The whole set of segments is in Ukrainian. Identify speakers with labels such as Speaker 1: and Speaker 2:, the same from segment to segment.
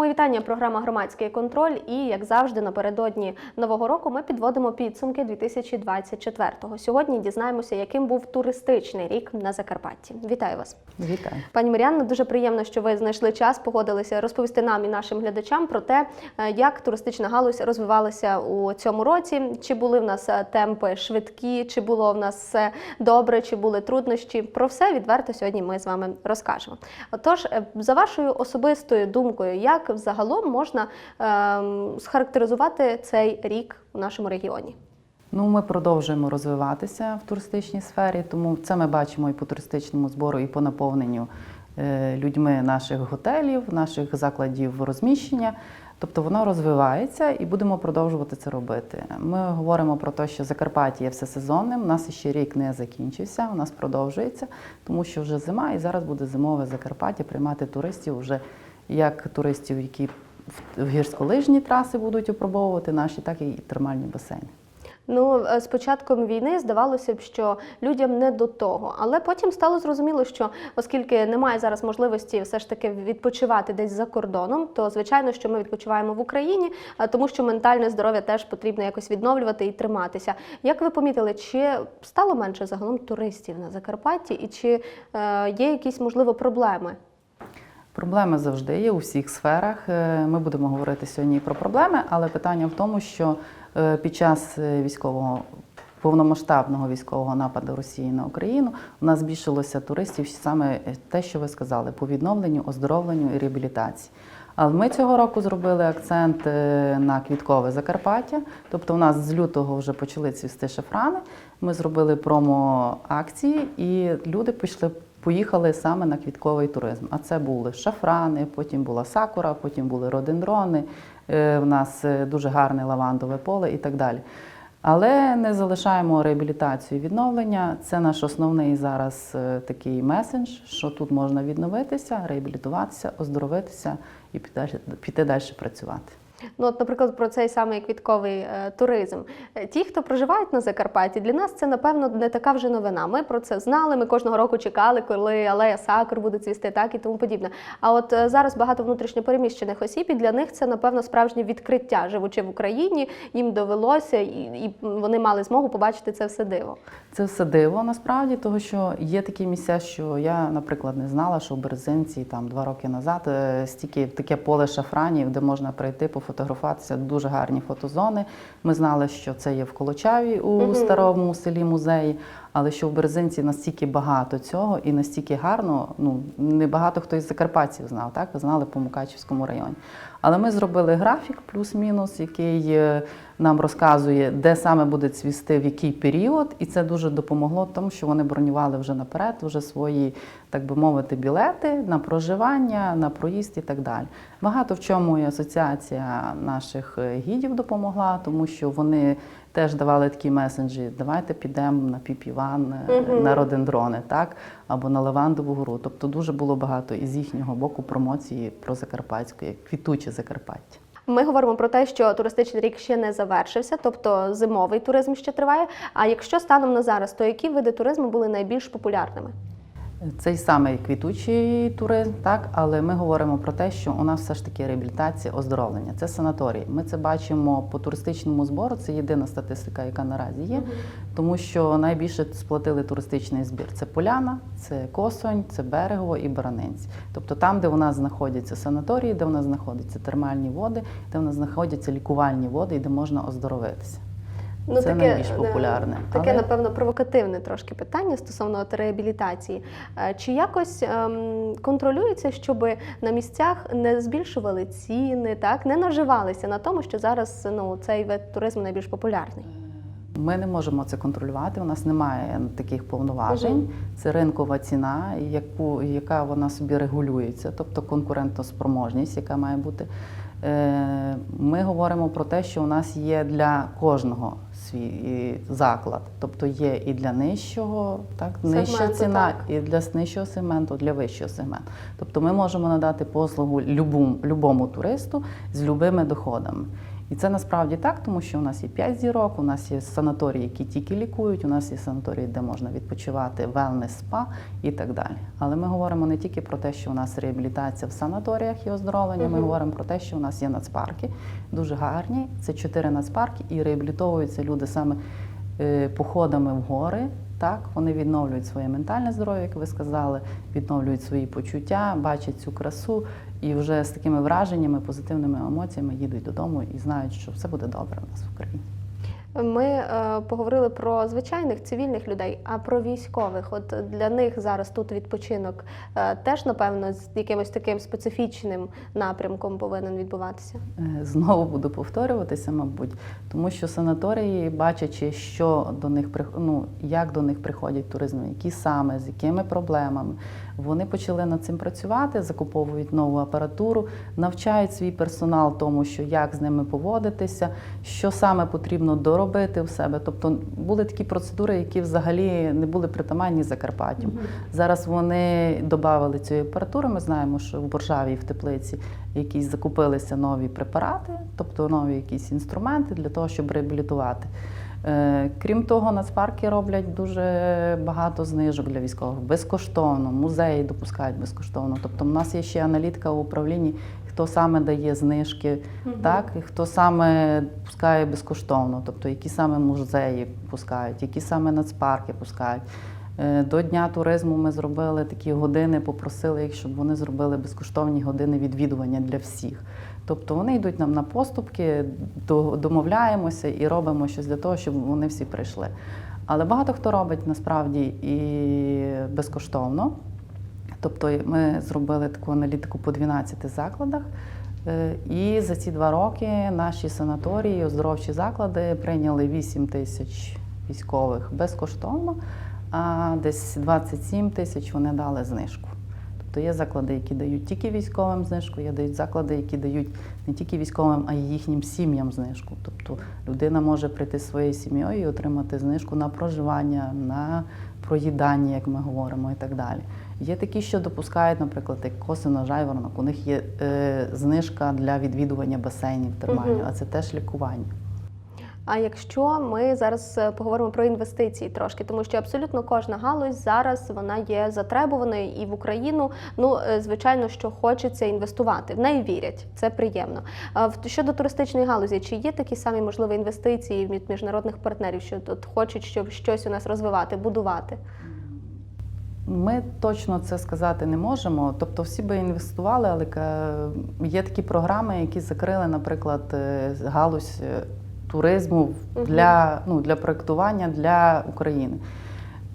Speaker 1: Мої вітання. Програма Громадський контроль. І як завжди, напередодні нового року ми підводимо підсумки 2024-го. Сьогодні дізнаємося, яким був туристичний рік на Закарпатті. Вітаю вас,
Speaker 2: Вітаю.
Speaker 1: пані Мар'янно. Дуже приємно, що ви знайшли час, погодилися розповісти нам і нашим глядачам про те, е, як туристична галузь розвивалася у цьому році. Чи були в нас е, темпи швидкі, чи було в нас все добре, чи були труднощі. Про все відверто сьогодні ми з вами розкажемо. Отож, е, за вашою особистою думкою, як взагалом можна ем, схарактеризувати цей рік у нашому регіоні?
Speaker 2: Ну, ми продовжуємо розвиватися в туристичній сфері, тому це ми бачимо і по туристичному збору, і по наповненню е, людьми наших готелів, наших закладів розміщення. Тобто воно розвивається і будемо продовжувати це робити. Ми говоримо про те, що Закарпаття є всесезонним. У нас ще рік не закінчився, у нас продовжується, тому що вже зима, і зараз буде зимове Закарпаття приймати туристів вже як туристів, які в- гірськолижні траси будуть опробовувати наші, так і термальні басейни.
Speaker 1: Ну, е, з початком війни здавалося б, що людям не до того, але потім стало зрозуміло, що оскільки немає зараз можливості все ж таки відпочивати десь за кордоном, то звичайно, що ми відпочиваємо в Україні, а тому що ментальне здоров'я теж потрібно якось відновлювати і триматися. Як ви помітили, чи стало менше загалом туристів на Закарпатті, і чи е, є якісь можливо проблеми?
Speaker 2: Проблеми завжди є у всіх сферах. Е, Ми будемо говорити сьогодні про проблеми, але питання в тому, що е, під час е, військового повномасштабного військового нападу Росії на Україну у нас збільшилося туристів саме те, що ви сказали, по відновленню, оздоровленню і реабілітації. Але ми цього року зробили акцент на квіткове Закарпаття. Тобто, у нас з лютого вже почали цвісти шафрани. Ми зробили промо-акції, і люди пішли. Поїхали саме на квітковий туризм. А це були шафрани, потім була сакура, потім були родендрони. е, У нас е, дуже гарне лавандове поле і так далі. Але не залишаємо реабілітацію відновлення. Це наш основний зараз е, такий месендж, що тут можна відновитися, реабілітуватися, оздоровитися і піти далі працювати.
Speaker 1: Ну, от, наприклад, про цей самий квітковий е, туризм. Е, Ті, хто проживають на Закарпатті, для нас це напевно не така вже новина. Ми про це знали. Ми кожного року чекали, коли алея сакур буде цвісти, так і тому подібне. А от е, зараз багато внутрішньопереміщених осіб, і для них це напевно справжнє відкриття. Живучи в Україні, їм довелося, і, і вони мали змогу побачити це все диво.
Speaker 2: Це все диво насправді, того що є такі місця, що я, наприклад, не знала, що в Березинці там два роки назад е, стільки таке поле шафранів, де можна прийти пофотографуватися, дуже гарні фотозони. Ми знали, що це є в Колочаві у старому селі музеї, але що в Березинці настільки багато цього і настільки гарно, ну не багато хто із закарпатців знав, так знали по Мукачівському районі. Але ми зробили графік плюс-мінус, який е, нам розказує, де саме буде цвісти, в який період, і це дуже допомогло тому, що вони бронювали вже наперед, вже свої, так би мовити, білети на проживання, на проїзд і так далі. Багато в чому і асоціація наших е, гідів допомогла, тому що вони теж давали такі месенджі: давайте підемо на піпіван, е,
Speaker 1: Мгм.
Speaker 2: на родендрони, так або на Левандову гору. Тобто дуже було багато із їхнього боку промоції про Закарпатську, як квітуче Закарпаття.
Speaker 1: Ми говоримо про те, що туристичний рік ще не завершився, тобто зимовий туризм ще триває. А якщо станом на зараз, то які види туризму були найбільш популярними?
Speaker 2: Цей самий квітучий туризм, так, але ми говоримо про те, що у нас все ж таки реабілітація, оздоровлення. Це санаторії. Ми це бачимо по туристичному збору. Це єдина статистика, яка наразі є, тому що найбільше сплатили туристичний збір. Це Поляна, це Косонь, це Берегово і Баранинці. Тобто там, де у нас знаходяться санаторії, де у нас знаходяться термальні води, де у нас знаходяться лікувальні води і де можна оздоровитися. Це найбільш
Speaker 1: е,
Speaker 2: популярне,
Speaker 1: Таке,
Speaker 2: але-
Speaker 1: напевно, провокативне трошки питання стосовно реабілітації. Е, Чи якось ем, контролюється, щоб на місцях не збільшували ціни, так не наживалися на тому, що зараз ну цей вид туризму найбільш популярний?
Speaker 2: Ми не можемо це контролювати. У нас немає таких повноважень.
Speaker 1: Мгм.
Speaker 2: Це ринкова ціна, яку яка вона собі регулюється, тобто конкурентоспроможність, яка має бути. Е, Ми говоримо про те, що у нас є для кожного свій заклад, тобто є і для нижчого, так нижча ціна,
Speaker 1: так.
Speaker 2: і для нижчого сегменту, для вищого сегменту. Тобто ми можемо надати послугу любому, любому туристу з любими доходами. І це насправді так, тому що у нас є 5 зірок, у нас є санаторії, які тільки лікують, у нас є санаторії, де можна відпочивати, велнес, спа і так далі. Але ми говоримо не тільки про те, що у нас реабілітація в санаторіях і оздоровлення, ми говоримо про те, що у нас є нацпарки, дуже гарні. Це чотири нацпарки, і реабілітовуються люди саме е, походами в гори. Так, вони відновлюють своє ментальне здоров'я, як ви сказали, відновлюють свої почуття, бачать цю красу і вже з такими враженнями, позитивними емоціями їдуть додому і знають, що все буде добре у нас в Україні.
Speaker 1: Ми е, поговорили про звичайних цивільних людей, а про військових. От для них зараз тут відпочинок е, теж, напевно, з якимось таким специфічним напрямком повинен відбуватися.
Speaker 2: Е, Знову буду повторюватися, мабуть, тому що санаторії, бачачи, що до них ну, як до них приходять туризми, які саме, з якими проблемами, вони почали над цим працювати, закуповують нову апаратуру, навчають свій персонал тому, що як з ними поводитися, що саме потрібно доробити в себе. Тобто були такі процедури, які взагалі не були притаманні Закарпаттю. Зараз вони додали цю апаратуру. Ми знаємо, що в Боржаві в теплиці якісь закупилися нові препарати, тобто нові якісь інструменти для того, щоб реабілітувати. Е, Крім того, нацпарки роблять дуже багато знижок для військових безкоштовно, музеї допускають безкоштовно. Тобто, у нас є ще аналітика в управлінні, хто саме дає знижки, так і хто саме пускає безкоштовно, тобто які саме музеї пускають, які саме нацпарки пускають. Е, До Дня туризму ми зробили такі години, попросили їх, щоб вони зробили безкоштовні години відвідування для всіх. Тобто вони йдуть нам на поступки, домовляємося і робимо щось для того, щоб вони всі прийшли. Але багато хто робить насправді і безкоштовно. Тобто ми зробили таку аналітику по 12 закладах. Е, І за ці два роки наші санаторії, оздоровчі заклади прийняли 8 тисяч військових безкоштовно, а десь 27 тисяч вони дали знижку. Тобто є заклади, які дають тільки військовим знижку, є дають заклади, які дають не тільки військовим, а й їхнім сім'ям знижку. Тобто людина може прийти зі своєю сім'єю і отримати знижку на проживання, на проїдання, як ми говоримо, і так далі. Є такі, що допускають, наприклад, як косино жайворонок, у них є е, знижка для відвідування басейнів термальних,
Speaker 1: Мгм.
Speaker 2: а це теж лікування.
Speaker 1: А якщо ми зараз е, поговоримо про інвестиції трошки, тому що абсолютно кожна галузь зараз вона є затребуваною і в Україну, ну е, звичайно, що хочеться інвестувати. В неї вірять, це приємно. Щодо туристичної галузі, чи є такі самі можливі інвестиції від міжнародних партнерів, що тут хочуть, щоб щось у нас розвивати, будувати?
Speaker 2: Ми точно це сказати не можемо. Тобто, всі би інвестували, але є такі програми, які закрили, наприклад, е, галузь е, туризму для, ну, для проєктування для України.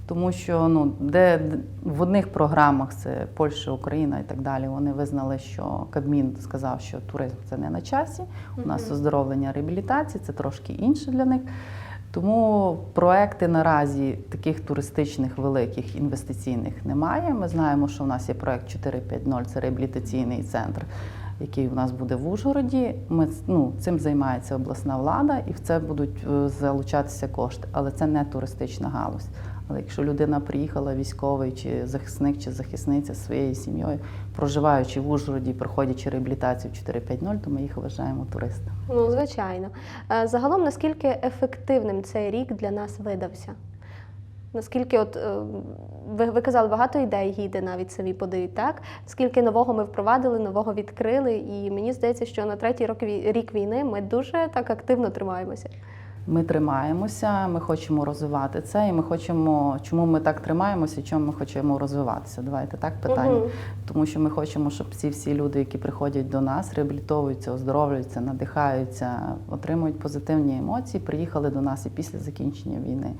Speaker 2: Тому що ну, де, в одних програмах це Польща, Україна і так далі. Вони визнали, що Кабмін сказав, що туризм це не на часі. У нас оздоровлення реабілітації це трошки інше для них. Тому проекти наразі таких туристичних великих інвестиційних немає. Ми знаємо, що у нас є проект 450, це реабілітаційний центр, який у нас буде в Ужгороді. Ми ну, цим займається обласна влада, і в це будуть е, залучатися кошти. Але це не туристична галузь. Але якщо людина приїхала, військовий чи захисник, чи захисниця своєю сім'єю, проживаючи в Ужгороді, проходячи реабілітацію 450, то ми їх вважаємо туристами.
Speaker 1: Ну, звичайно. Е, Загалом, наскільки ефективним цей рік для нас видався? Наскільки, от е, ви, казали, багато ідей гіди навіть самі подають, так? Скільки нового ми впровадили, нового відкрили, і мені здається, що на третій рік війни ми дуже так активно тримаємося.
Speaker 2: Ми тримаємося, ми хочемо розвивати це, і ми хочемо, чому ми так тримаємося, чому ми хочемо розвиватися. Давайте так питання.
Speaker 1: Мгм.
Speaker 2: Тому що ми хочемо, щоб ці всі люди, які приходять до нас, реабілітовуються, оздоровлюються, надихаються, отримують позитивні емоції, приїхали до нас і після закінчення війни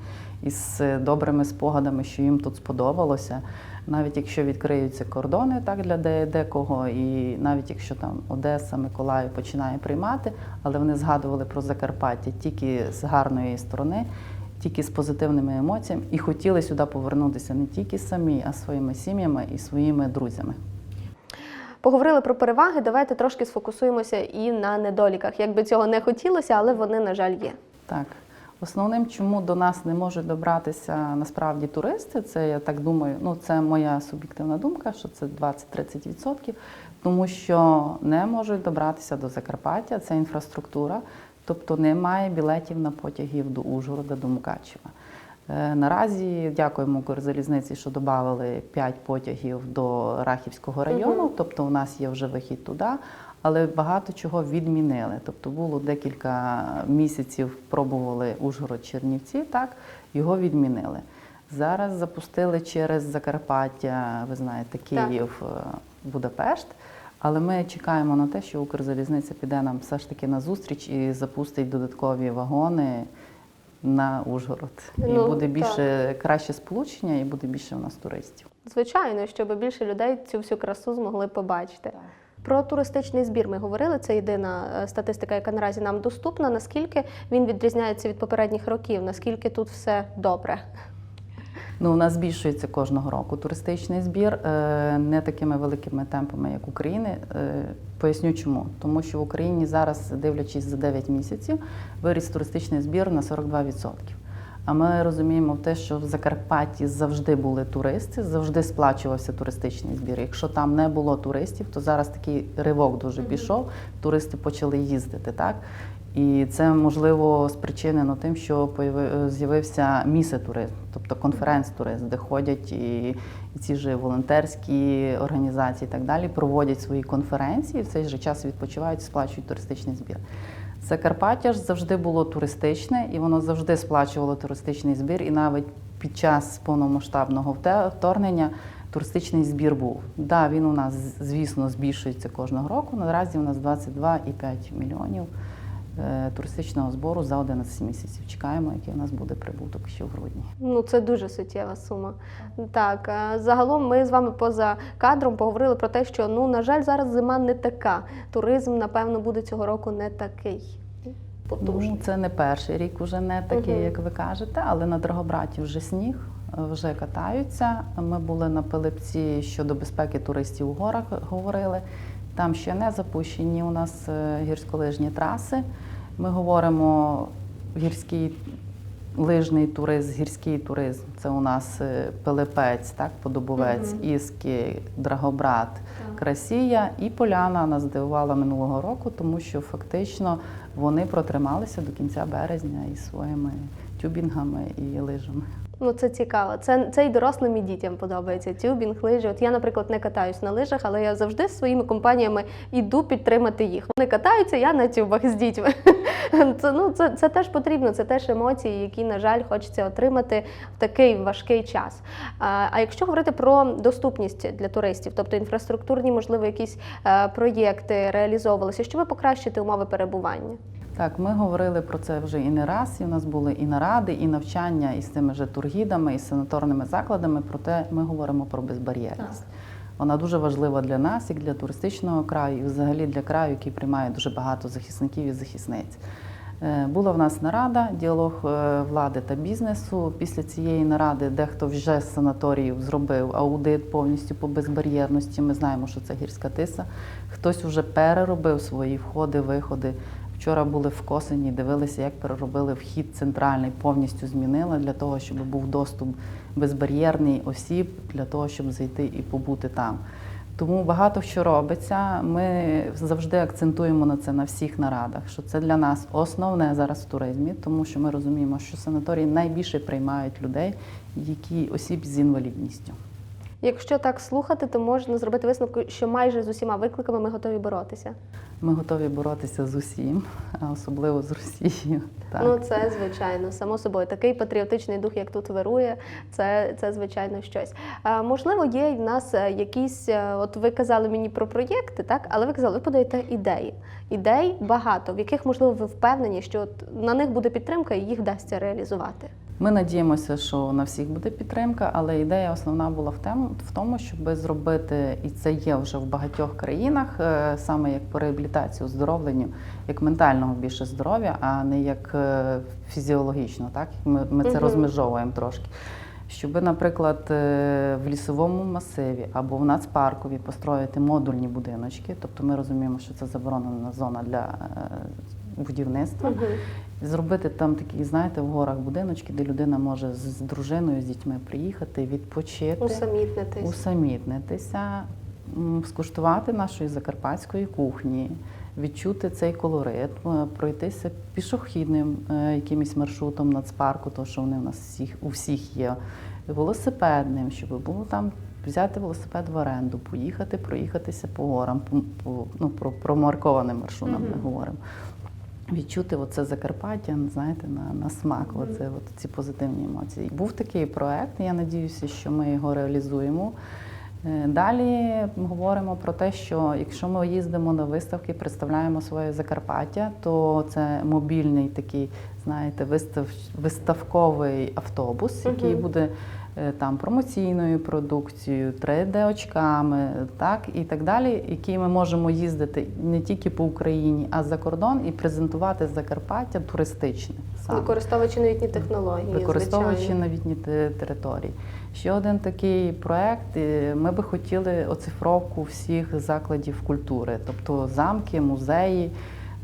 Speaker 2: із добрими спогадами, що їм тут сподобалося. Навіть якщо відкриються кордони так для де- декого, і навіть якщо там Одеса, Миколаїв починає приймати, але вони згадували про Закарпаття тільки з гарної сторони. Тільки з позитивними емоціями і хотіли сюди повернутися не тільки самі, а своїми сім'ями і своїми друзями.
Speaker 1: Поговорили про переваги. Давайте трошки сфокусуємося і на недоліках. Як би цього не хотілося, але вони, на жаль, є.
Speaker 2: Так. Основним, чому до нас не можуть добратися насправді туристи, це я так думаю, ну це моя суб'єктивна думка, що це 20-30%, тому що не можуть добратися до Закарпаття, це інфраструктура, тобто немає білетів на потягів до Ужгорода, до Мукачева. Е, Наразі дякуємо Укрзалізниці, що додали 5 потягів до Рахівського району, тобто у нас є вже вихід туди, але багато чого відмінили. Тобто було декілька місяців, пробували Ужгород Чернівці, так його відмінили. Зараз запустили через Закарпаття, ви знаєте, Київ, е, Будапешт. Але ми чекаємо на те, що Укрзалізниця піде нам все ж таки на зустріч і запустить додаткові вагони на Ужгород. І
Speaker 1: Ну,
Speaker 2: буде більше краще сполучення, і буде більше у нас туристів.
Speaker 1: Звичайно, щоб більше людей цю всю красу змогли побачити. Про туристичний збір ми говорили. Це єдина е, статистика, яка наразі нам доступна. Наскільки він відрізняється від попередніх років? Наскільки тут все добре?
Speaker 2: Ну, у нас збільшується кожного року туристичний збір е, не такими великими темпами, як України. Е, Поясню чому. Тому що в Україні зараз, дивлячись за 9 місяців, виріс туристичний збір на 42%. А ми розуміємо те, що в Закарпатті завжди були туристи, завжди сплачувався туристичний збір. Якщо там не було туристів, то зараз такий ривок дуже пішов. Туристи почали їздити, так? І це можливо спричинено тим, що з'явився місе-туризм, тобто конференц-туризм, де ходять і, і ці ж волонтерські організації і так далі, проводять свої конференції, в цей же час відпочивають, сплачують туристичний збір. Закарпаття ж завжди було туристичне, і воно завжди сплачувало туристичний збір. І навіть під час повномасштабного вторгнення туристичний збір був. Да, він у нас, звісно, збільшується кожного року. Наразі у нас 22,5 мільйонів туристичного збору за 11 місяців. Чекаємо, який у нас буде прибуток ще в грудні.
Speaker 1: Ну це дуже суттєва сума. Так, е, загалом ми з вами поза кадром поговорили про те, що ну на жаль, зараз зима не така. Туризм, напевно, буде цього року не такий. Потужний.
Speaker 2: Ну, це не перший рік, уже не такий,
Speaker 1: Мгм.
Speaker 2: як ви кажете, але на Дрогобраті вже сніг, е, вже катаються. Ми були на Пилипці щодо безпеки туристів у горах говорили. Там ще не запущені у нас е, гірськолижні траси. Ми говоримо гірський лижний туризм, гірський туризм. Це у нас е, Пилипець, так, Подобовець,
Speaker 1: Мгм.
Speaker 2: Іски, Драгобрат, Красія і Поляна нас здивувала минулого року, тому що фактично вони протрималися до кінця березня із своїми тюбінгами і лижами.
Speaker 1: Ну це цікаво. Це, це і дорослим, і дітям подобається. Тюбінг, лижі. От я, наприклад, не катаюсь на лижах, але я завжди з своїми компаніями йду підтримати їх. Вони катаються, я на тюбах з дітьми. Це, ну, це, це теж потрібно, це теж емоції, які, на жаль, хочеться отримати в такий важкий час. А, а якщо говорити про доступність для туристів, тобто інфраструктурні, можливо, якісь е, проєкти реалізовувалися, щоб покращити умови перебування?
Speaker 2: Так, ми говорили про це вже і не раз. І у нас були і наради, і навчання із тими же тургідами, і санаторними закладами. Проте ми говоримо про безбар'єрність. Вона дуже важлива для нас, як для туристичного краю, і взагалі для краю, який приймає дуже багато захисників і захисниць. Е, Була в нас нарада, діалог е, влади та бізнесу. Після цієї наради дехто вже з санаторіїв зробив аудит повністю по безбар'єрності. Ми знаємо, що це гірська тиса. Хтось вже переробив свої входи, виходи. Вчора були в Косині, дивилися, як переробили вхід центральний, повністю змінили для того, щоб був доступ безбар'єрний осіб, для того, щоб зайти і побути там. Тому багато що робиться. Ми завжди акцентуємо на це на всіх нарадах, що це для нас основне зараз в туризмі, тому що ми розуміємо, що санаторії найбільше приймають людей, які осіб з інвалідністю.
Speaker 1: Якщо так слухати, то можна зробити висновку, що майже з усіма викликами ми готові боротися.
Speaker 2: Ми готові боротися з усім, а особливо з Росією. Так.
Speaker 1: Ну, це звичайно, само собою. Такий патріотичний дух, як тут вирує, це, це звичайно щось. А, можливо, є в нас е, якісь, е, от ви казали мені про проєкти, так? Але ви казали, ви подаєте ідеї. Ідей багато, в яких, можливо, ви впевнені, що от на них буде підтримка і їх вдасться реалізувати.
Speaker 2: Ми надіємося, що на всіх буде підтримка, але ідея основна була в тему в тому, щоб зробити, і це є вже в багатьох країнах, е, саме як по реабілітації, оздоровленню, як ментального більше здоров'я, а не як е, фізіологічно. Так ми, ми це розмежовуємо трошки. Щоб, наприклад, е, в лісовому масиві або в нацпаркові построїти модульні будиночки, тобто ми розуміємо, що це заборонена зона для будівництва. Зробити там такі, знаєте, в горах будиночки, де людина може з, з дружиною, з дітьми приїхати, відпочити,
Speaker 1: Усамітнитись.
Speaker 2: усамітнитися, скуштувати нашої закарпатської кухні, відчути цей колорит, е, пройтися пішохідним е, якимось маршрутом нацпарку, то що вони в нас всіх у всіх є, велосипедним, щоб було там взяти велосипед в оренду, поїхати, проїхатися по горам, по, по, ну, про, про маркованим маршрутом ми говоримо. Відчути оце Закарпаття, знаєте, на, на смак,
Speaker 1: Мгм.
Speaker 2: оце, от ці позитивні емоції. Був такий проект, я надіюся, що ми його реалізуємо. Е, Далі говоримо про те, що якщо ми їздимо на виставки, представляємо своє Закарпаття, то це мобільний такий, знаєте, вистав, виставковий автобус, який буде там промоційною продукцією, 3D-очками, так і так далі, які ми можемо їздити не тільки по Україні, а за кордон і презентувати Закарпаття туристичне. саме
Speaker 1: Використовуючи новітні технології,
Speaker 2: використовуючи
Speaker 1: звичайно.
Speaker 2: новітні території. Ще один такий проект. е, Ми би хотіли оцифровку всіх закладів культури, тобто замки, музеї.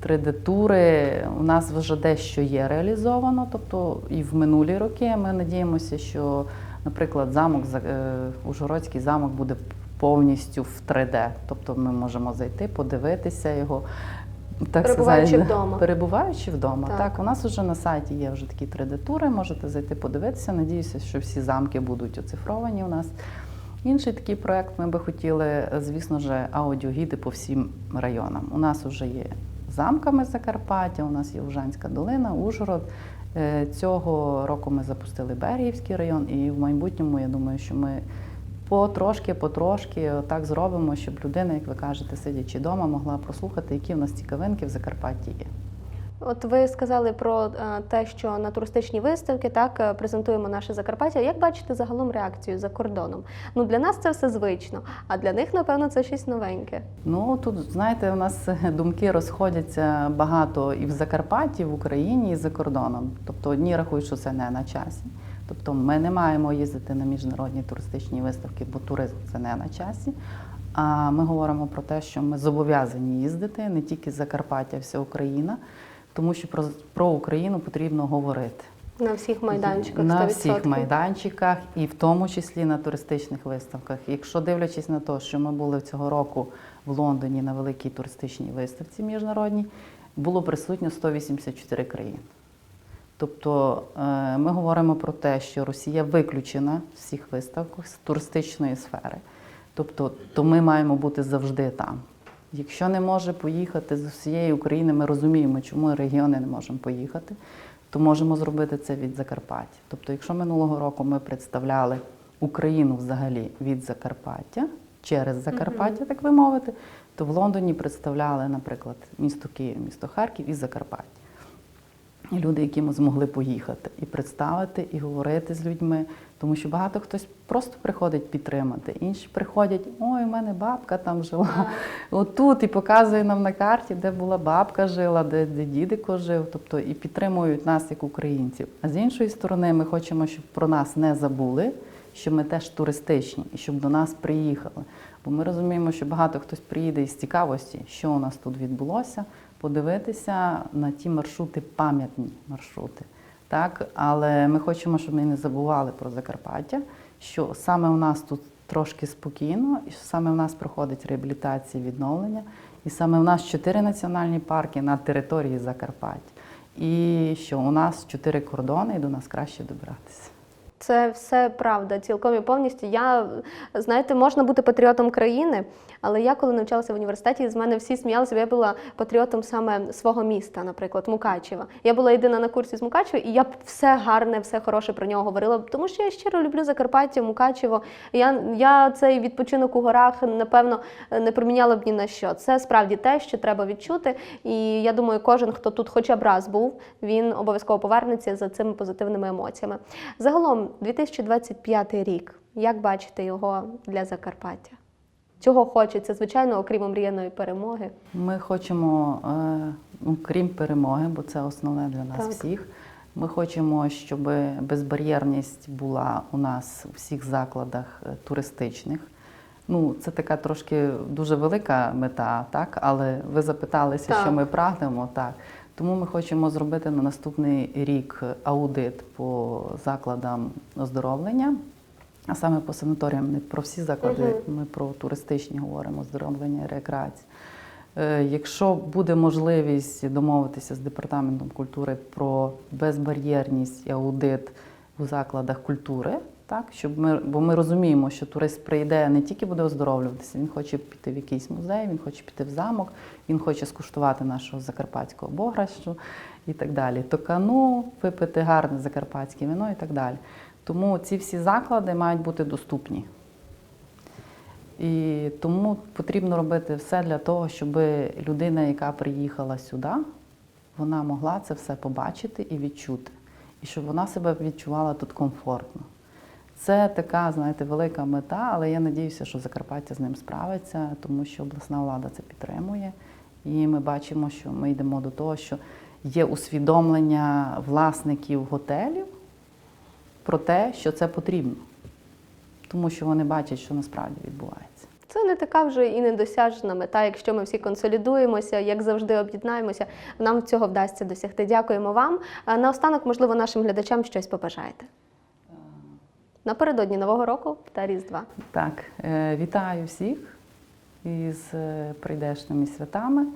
Speaker 2: 3D-тури у нас вже дещо є реалізовано. Тобто і в минулі роки ми надіємося, що, наприклад, замок е, Ужгородський замок буде повністю в 3D. Тобто ми можемо зайти, подивитися його. Так
Speaker 1: Перебуваючи
Speaker 2: сказати,
Speaker 1: вдома.
Speaker 2: Перебуваючи вдома.
Speaker 1: Так.
Speaker 2: Так. у нас вже на сайті є вже такі 3D-тури, можете зайти подивитися. Надіюся, що всі замки будуть оцифровані у нас. Інший такий проект ми би хотіли, звісно ж, аудіогіди по всім районам. У нас вже є замками Закарпаття, у нас є Ужанська долина, Ужгород. Е, Цього року ми запустили Берегівський район, і в майбутньому я думаю, що ми потрошки, потрошки так зробимо, щоб людина, як ви кажете, сидячи вдома, могла прослухати, які в нас цікавинки в Закарпатті є.
Speaker 1: От ви сказали про е, те, що на туристичні виставки так е, презентуємо наше Закарпаття. Як бачите загалом реакцію за кордоном? Ну для нас це все звично, а для них, напевно, це щось новеньке.
Speaker 2: Ну тут знаєте, у нас е, думки розходяться багато і в Закарпатті, і в Україні, і за кордоном. Тобто одні рахують, що це не на часі. Тобто ми не маємо їздити на міжнародні туристичні виставки, бо туризм це не на часі. А ми говоримо про те, що ми зобов'язані їздити не тільки Закарпаття, вся Україна, тому що про, про Україну потрібно говорити.
Speaker 1: На всіх майданчиках
Speaker 2: На
Speaker 1: 100%.
Speaker 2: всіх майданчиках, і в тому числі на туристичних виставках. Якщо дивлячись на те, що ми були цього року в Лондоні на великій туристичній виставці міжнародній, було присутньо 184 країни. Тобто е, ми говоримо про те, що Росія виключена з всіх виставках з туристичної сфери. Тобто, то ми маємо бути завжди там. Якщо не може поїхати з усієї України, ми розуміємо, чому регіони не можемо поїхати, то можемо зробити це від Закарпаття. Тобто, якщо минулого року ми представляли Україну взагалі від Закарпаття через Закарпаття, так би мовити, то в Лондоні представляли, наприклад, місто Київ, місто Харків і Закарпаття. Люди, які ми змогли поїхати і представити, і говорити з людьми, тому що багато хтось просто приходить підтримати, інші приходять, ой, у мене бабка там жила отут, і показує нам на карті, де була бабка жила, де, де дідико жив, тобто і підтримують нас як українців. А з іншої сторони, ми хочемо, щоб про нас не забули, що ми теж туристичні і щоб до нас приїхали. Бо ми розуміємо, що багато хтось приїде із цікавості, що у нас тут відбулося, подивитися на ті маршрути, пам'ятні маршрути. Так, але ми хочемо, щоб ми не забували про Закарпаття, що саме у нас тут трошки спокійно, і саме в нас проходить реабілітація, відновлення, і саме в нас чотири національні парки на території Закарпаття. І що у нас чотири кордони, і до нас краще добиратися.
Speaker 1: Це все правда, цілком і повністю. Я знаєте, можна бути патріотом країни, але я коли навчалася в університеті, з мене всі сміялися, я була патріотом саме свого міста, наприклад, Мукачева. Я була єдина на курсі з Мукачева, і я все гарне, все хороше про нього говорила, тому що я щиро люблю Закарпаття, Мукачево. Я, я цей відпочинок у горах, напевно, не проміняла б ні на що. Це справді те, що треба відчути. І я думаю, кожен, хто тут хоча б раз був, він обов'язково повернеться за цими позитивними емоціями. Загалом, 2025 рік. Як бачите його для Закарпаття? Чого хочеться, звичайно, окрім омріяної перемоги?
Speaker 2: Ми хочемо, е, ну, крім перемоги, бо це основне для нас
Speaker 1: Так.
Speaker 2: всіх. Ми хочемо, щоб безбар'єрність була у нас у всіх закладах е, туристичних. Ну, це така трошки дуже велика мета, так? Але ви запиталися,
Speaker 1: Так.
Speaker 2: що ми прагнемо, так. Тому ми хочемо зробити на наступний рік аудит по закладам оздоровлення А саме по санаторіям, не про всі заклади,
Speaker 1: Мгм.
Speaker 2: ми про туристичні говоримо, оздоровлення, рекреації. Е, Якщо буде можливість домовитися з департаментом культури про безбар'єрність і аудит у закладах культури, так щоб ми, бо ми розуміємо, що турист прийде не тільки буде оздоровлюватися, він хоче піти в якийсь музей, він хоче піти в замок, він хоче скуштувати нашого закарпатського богращу і так далі. Токану, випити гарне закарпатське вино і так далі. Тому ці всі заклади мають бути доступні. І тому потрібно робити все для того, щоб людина, яка приїхала сюди, вона могла це все побачити і відчути, і щоб вона себе відчувала тут комфортно. Це така, знаєте, велика мета, але я надіюся, що Закарпаття з ним справиться, тому що обласна влада це підтримує. І ми бачимо, що ми йдемо до того, що є усвідомлення власників готелів про те, що це потрібно, тому що вони бачать, що насправді відбувається.
Speaker 1: Це не така вже і недосяжна мета. Якщо ми всі консолідуємося, як завжди об'єднаємося, нам цього вдасться досягти. Дякуємо вам. А Наостанок, можливо, нашим глядачам щось побажаєте. Напередодні Нового року та Різдва.
Speaker 2: Так, е, вітаю всіх із е, прийдешніми святами.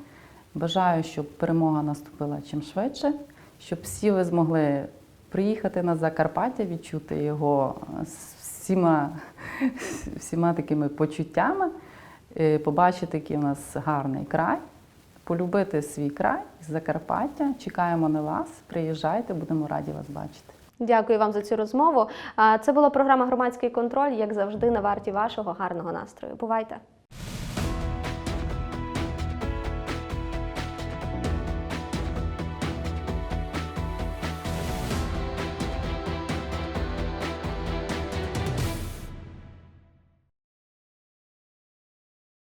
Speaker 2: Бажаю, щоб перемога наступила чим швидше, щоб всі ви змогли приїхати на Закарпаття, відчути його всіма, всіма такими почуттями, е, побачити, який у нас гарний край, полюбити свій край Закарпаття. Чекаємо на вас. Приїжджайте, будемо раді вас бачити.
Speaker 1: Дякую вам за цю розмову. Це була програма Громадський контроль, як завжди, на варті вашого гарного настрою. Бувайте!